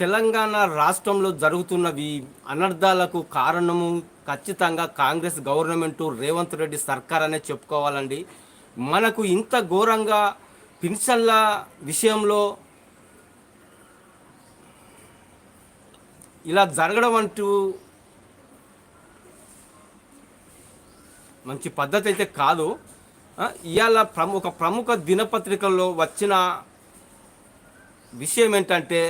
తెలంగాణ రాష్ట్రంలో జరుగుతున్నవి అనర్థాలకు కారణము ఖచ్చితంగా కాంగ్రెస్ గవర్నమెంట్ రేవంత్ రెడ్డి సర్కార్ అనే చెప్పుకోవాలండి. మనకు ఇంత ఘోరంగా పెన్షన్ల విషయంలో ఇలా జరగడం అంటూ మంచి పద్ధతి అయితే కాదు. ఇవాళ ప్రముఖ ప్రముఖ దినపత్రికల్లో వచ్చిన విషయం ఏంటంటే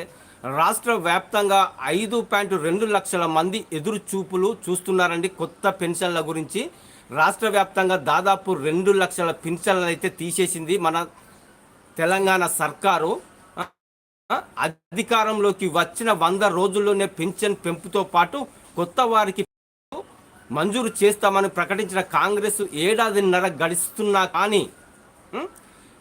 రాష్ట్ర వ్యాప్తంగా ఐదు పాయింట్ రెండు లక్షల మంది ఎదురు చూపులు చూస్తున్నారండి కొత్త పెన్షన్ల గురించి. రాష్ట్ర వ్యాప్తంగా దాదాపు రెండు లక్షల పెన్షన్లు అయితే తీసేసింది మన తెలంగాణ సర్కారు. అధికారంలోకి వచ్చిన వంద రోజుల్లోనే పెన్షన్ పెంపుతో పాటు కొత్త వారికి మంజూరు చేస్తామని ప్రకటించిన కాంగ్రెస్ ఏడాదిన్నర గడిస్తున్నా కానీ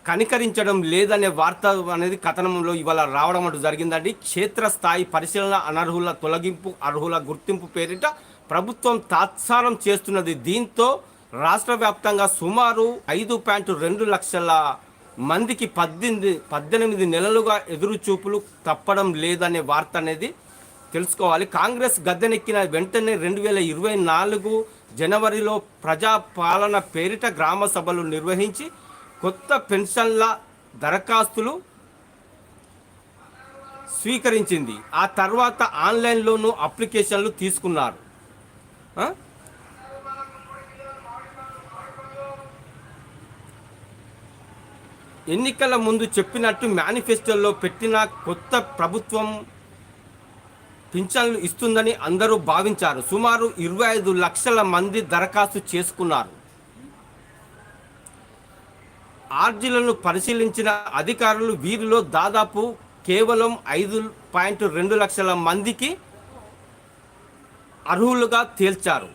కనికరించడం లేదనే వార్త అనేది కథనంలో ఇవాళ రావడం అంటూ జరిగిందండి. క్షేత్రస్థాయి పరిశీలన అనర్హుల తొలగింపు అర్హుల గుర్తింపు పేరిట ప్రభుత్వం తాత్సారం చేస్తున్నది. దీంతో రాష్ట్ర వ్యాప్తంగా సుమారు ఐదు పాయింట్ రెండు లక్షల మందికి పద్దెనిమిది పద్దెనిమిది నెలలుగా ఎదురుచూపులు తప్పడం లేదనే వార్త అనేది తెలుసుకోవాలి. కాంగ్రెస్ గద్దెనెక్కిన వెంటనే రెండు వేల ఇరవై నాలుగు జనవరిలో ప్రజాపాలన పేరిట గ్రామ సభలు నిర్వహించి కొత్త పెన్షన్ల దరఖాస్తులు స్వీకరించింది. ఆ తర్వాత ఆన్లైన్లోనూ అప్లికేషన్లు తీసుకున్నారు. ఎన్నికల ముందు చెప్పినట్టు మేనిఫెస్టోలో పెట్టిన కొత్త ప్రభుత్వం పింఛన్లు ఇస్తుందని అందరూ భావించారు. సుమారు ఇరవై ఐదు లక్షల మంది దరఖాస్తు చేసుకున్నారు. ఆర్జీలను పరిశీలించిన అధికారులు వీరిలో దాదాపు కేవలం ఐదు పాయింట్ రెండు లక్షల మందికి అర్హులుగా తేల్చారు.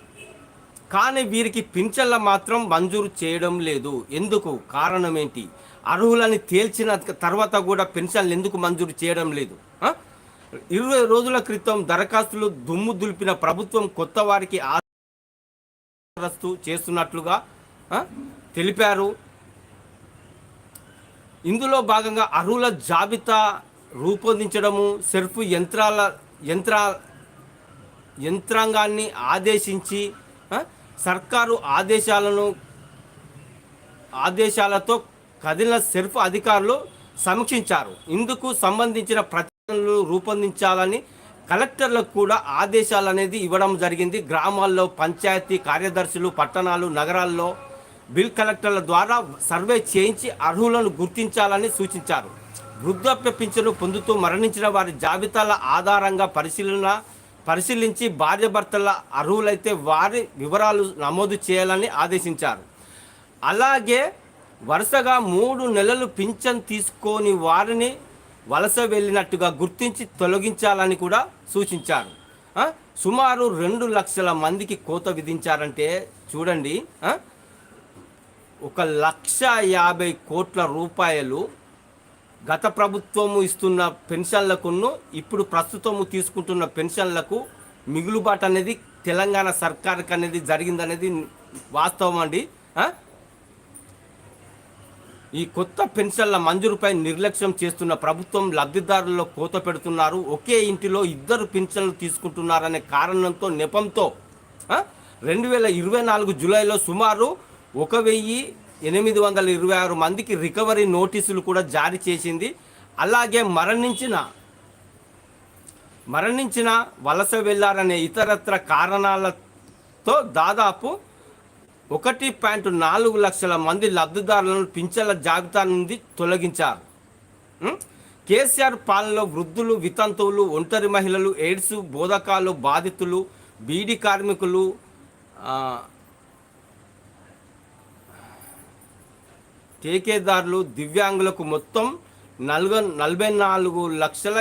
కానీ వీరికి పింఛన్ల మాత్రం మంజూరు చేయడం లేదు. ఎందుకు? కారణం ఏంటి? అర్హులని తేల్చిన తర్వాత కూడా పెన్షన్లు ఎందుకు మంజూరు చేయడం లేదు? ఇరవై రోజుల క్రితం దరఖాస్తులు దుమ్ము దులిపిన ప్రభుత్వం కొత్త వారికి ఆదరస్తూ చేస్తున్నట్లుగా తెలిపారు. ఇందులో భాగంగా అర్హుల జాబితా రూపొందించడము సెర్ఫ్ యంత్రాల యంత్ర యంత్రాంగాన్ని ఆదేశించి సర్కారు ఆదేశాలను ఆదేశాలతో కదిలిన సెర్ఫ్ అధికారులు సమీక్షించారు. ఇందుకు సంబంధించిన ప్రతిపాదనలు రూపొందించాలని కలెక్టర్లకు కూడా ఆదేశాలు అనేది ఇవ్వడం జరిగింది. గ్రామాల్లో పంచాయతీ కార్యదర్శులు పట్టణాలు నగరాల్లో బిల్ కలెక్టర్ల ద్వారా సర్వే చేయించి అర్హులను గుర్తించాలని సూచించారు. వృద్ధాప్య పింఛను పొందుతూ మరణించిన వారి జాబితాల ఆధారంగా పరిశీలన పరిశీలించి భార్యాభర్తల అర్హులైతే వారి వివరాలు నమోదు చేయాలని ఆదేశించారు. అలాగే వరుసగా మూడు నెలలు పింఛన్ తీసుకొని వారిని వలస వెళ్ళినట్టుగా గుర్తించి తొలగించాలని కూడా సూచించారు. సుమారు రెండు లక్షల మందికి కోత విధించారంటే చూడండి ఒక లక్ష యాభై కోట్ల రూపాయలు గత ప్రభుత్వము ఇస్తున్న పెన్షన్లకును ఇప్పుడు ప్రస్తుతము తీసుకుంటున్న పెన్షన్లకు మిగులుబాటు అనేది తెలంగాణ సర్కార్కి అనేది జరిగిందనేది వాస్తవం అండి. ఈ కొత్త పెన్షన్ల మంజూరుపై నిర్లక్ష్యం చేస్తున్న ప్రభుత్వం లబ్ధిదారుల్లో కోత పెడుతున్నారు. ఒకే ఇంటిలో ఇద్దరు పెన్షన్లు తీసుకుంటున్నారనే కారణంతో నెపంతో రెండు వేల ఇరవై నాలుగు జూలైలో సుమారు ఒక వెయ్యి ఎనిమిది వందల ఇరవై ఆరు మందికి రికవరీ నోటీసులు కూడా జారీ చేసింది. అలాగే మరణించిన మరణించిన వలస వెళ్ళారనే ఇతరత్ర కారణాలతో దాదాపు ఒకటి పాయింట్ నాలుగు లక్షల మంది లబ్ధిదారులను పింఛన్ల జాబితా నుండి తొలగించారు. కేసీఆర్ పాలనలో వృద్ధులు వితంతువులు ఒంటరి మహిళలు ఎయిడ్స్ బోధకాలు బాధితులు బీడీ కార్మికులు ఆ, దివ్యాంగులకు మొత్తం నలుగు నలభై నాలుగు లక్షల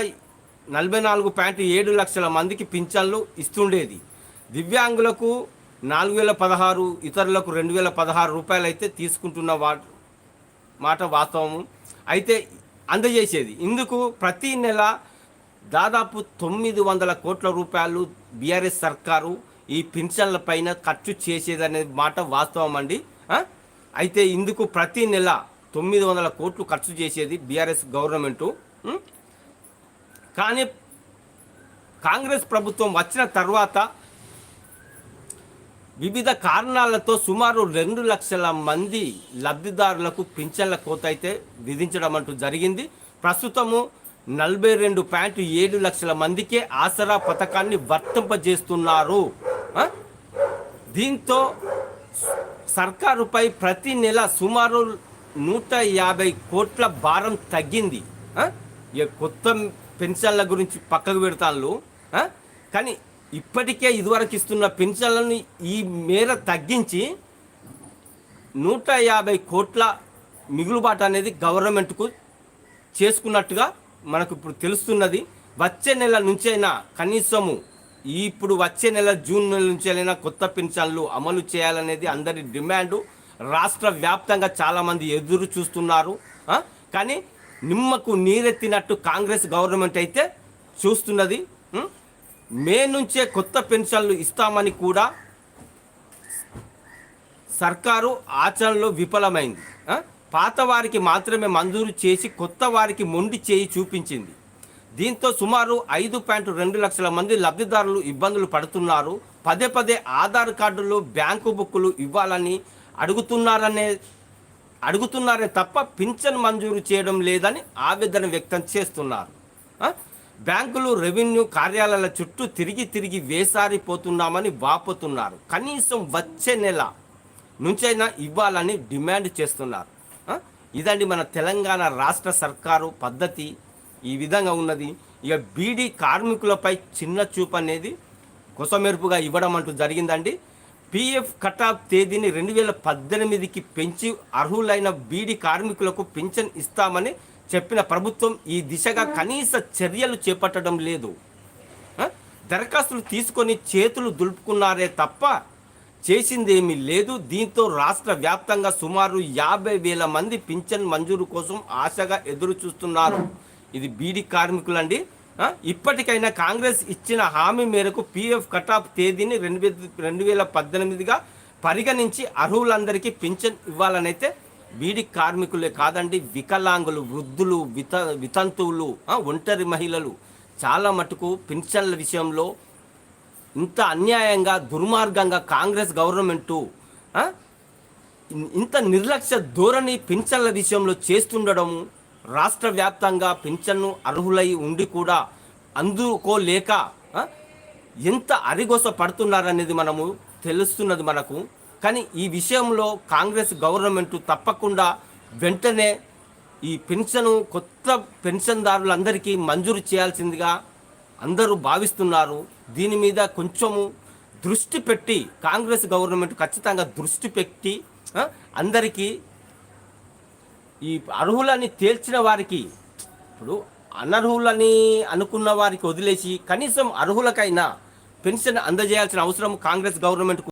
నలభై నాలుగు పాయింట్ ఏడు లక్షల మందికి పింఛన్లు ఇస్తుండేది. దివ్యాంగులకు నాలుగు వేల పదహారు ఇతరులకు రెండు వేల పదహారు రూపాయలు అయితే తీసుకుంటున్న వా మాట వాస్తవము. అయితే అందజేసేది. ఇందుకు ప్రతి నెల దాదాపు తొమ్మిది వందల కోట్ల రూపాయలు బీఆర్ఎస్ సర్కారు ఈ పింఛన్ల పైన ఖర్చు చేసేది అనేది మాట వాస్తవం అండి అయితే ఇందుకు ప్రతి నెల తొమ్మిది వందల కోట్లు ఖర్చు చేసేది బీఆర్ఎస్ గవర్నమెంటు. కానీ కాంగ్రెస్ ప్రభుత్వం వచ్చిన తర్వాత వివిధ కారణాలతో సుమారు రెండు లక్షల మంది లబ్ధిదారులకు పింఛన్ల కోత అయితే విధించడం అంటూ జరిగింది. ప్రస్తుతము నలభై రెండు పాయింట్ ఏడు లక్షల మందికే ఆసరా పథకాన్ని వర్తింపజేస్తున్నారు. దీంతో సర్కారుపై ప్రతి నెల సుమారు నూట యాభై కోట్ల భారం తగ్గింది. ఇక కొత్త పెన్షన్ల గురించి పక్కకు పెడతాను కానీ ఇప్పటికే ఇదివరకు ఇస్తున్న పెన్షన్లను ఈ మేర తగ్గించి నూట యాభై కోట్ల మిగులుబాటు అనేది గవర్నమెంట్కు చేసుకున్నట్టుగా మనకు ఇప్పుడు తెలుస్తున్నది. వచ్చే నెల నుంచైనా కనీసము ఇప్పుడు వచ్చే నెల జూన్ నెల నుంచైనా కొత్త పెన్షన్లు అమలు చేయాలనేది అందరి డిమాండు. రాష్ట్ర వ్యాప్తంగా చాలామంది ఎదురు చూస్తున్నారు. కానీ నిమ్మకు నీరెత్తినట్టు కాంగ్రెస్ గవర్నమెంట్ అయితే చూస్తున్నది. మే నుంచే కొత్త పెన్షన్లు ఇస్తామని కూడా సర్కారు ఆచరణలో విఫలమైంది. పాత వారికి మాత్రమే మంజూరు చేసి కొత్త వారికి మొండి చేయి చూపించింది. దీంతో సుమారు ఐదు పాయింట్ రెండు లక్షల మంది లబ్ధిదారులు ఇబ్బందులు పడుతున్నారు. పదే పదే ఆధార్ కార్డులు బ్యాంకు బుక్కులు ఇవ్వాలని అడుగుతున్నారనే అడుగుతున్నారే తప్ప పింఛన్ మంజూరు చేయడం లేదని ఆవేదన వ్యక్తం చేస్తున్నారు. బ్యాంకులు రెవెన్యూ కార్యాలయాల చుట్టూ తిరిగి తిరిగి వేసారిపోతున్నామని వాపోతున్నారు. కనీసం వచ్చే నెల నుంచైనా ఇవ్వాలని డిమాండ్ చేస్తున్నారు. ఇదండి మన తెలంగాణ రాష్ట్ర సర్కారు పద్ధతి. ఈ విధంగా ఉన్నది. ఇక బీడీ కార్మికులపై చిన్న చూపు అనేది కొసమెరుపుగా ఇవ్వడం అంటూ జరిగిందండి. పిఎఫ్ కటాఫ్ తేదీని రెండు వేల పద్దెనిమిదికి పెంచి అర్హులైన బీడీ కార్మికులకు పింఛన్ ఇస్తామని చెప్పిన ప్రభుత్వం ఈ దిశగా కనీస చర్యలు చేపట్టడం లేదు. దరఖాస్తులు తీసుకొని చేతులు దులుపుకున్నారే తప్ప చేసిందేమీ లేదు. దీంతో రాష్ట్ర వ్యాప్తంగా సుమారు యాభై వేల మంది పింఛన్ మంజూరు కోసం ఆశగా ఎదురు చూస్తున్నారు ఇది బీడీ కార్మికులండి. ఇప్పటికైనా కాంగ్రెస్ ఇచ్చిన హామీ మేరకు పీఎఫ్ కటాఫ్ తేదీని రెండు వేల రెండు వేల పద్దెనిమిదిగా పరిగణించి అర్హులందరికీ పింఛన్ ఇవ్వాలనైతే బీడీ కార్మికులే కాదండి వికలాంగులు వృద్ధులు విత వితంతువులు ఒంటరి మహిళలు చాలా మటుకు పింఛన్ల విషయంలో ఇంత అన్యాయంగా దుర్మార్గంగా కాంగ్రెస్ గవర్నమెంటు ఇంత నిర్లక్ష్య ధోరణి పింఛన్ల విషయంలో చేస్తుండడం రాష్ట్ర వ్యాప్తంగా పింఛన్ను అర్హులై ఉండి కూడా అందుకోలేక ఎంత అరిగోస పడుతున్నారనేది మనము తెలుస్తున్నది మనకు. కానీ ఈ విషయంలో కాంగ్రెస్ గవర్నమెంట్ తప్పకుండా వెంటనే ఈ పెన్షన్ కొత్త పెన్షన్దారులందరికీ మంజూరు చేయాల్సిందిగా అందరూ భావిస్తున్నారు. దీని మీద కొంచెము దృష్టి పెట్టి కాంగ్రెస్ గవర్నమెంట్ ఖచ్చితంగా దృష్టి పెట్టి అందరికీ ఈ అర్హులని తేల్చిన వారికి ఇప్పుడు అనర్హులని అనుకున్న వారికి వదిలేసి కనీసం అర్హులకైనా పెన్షన్ అందజేయాల్సిన అవసరం కాంగ్రెస్ గవర్నమెంట్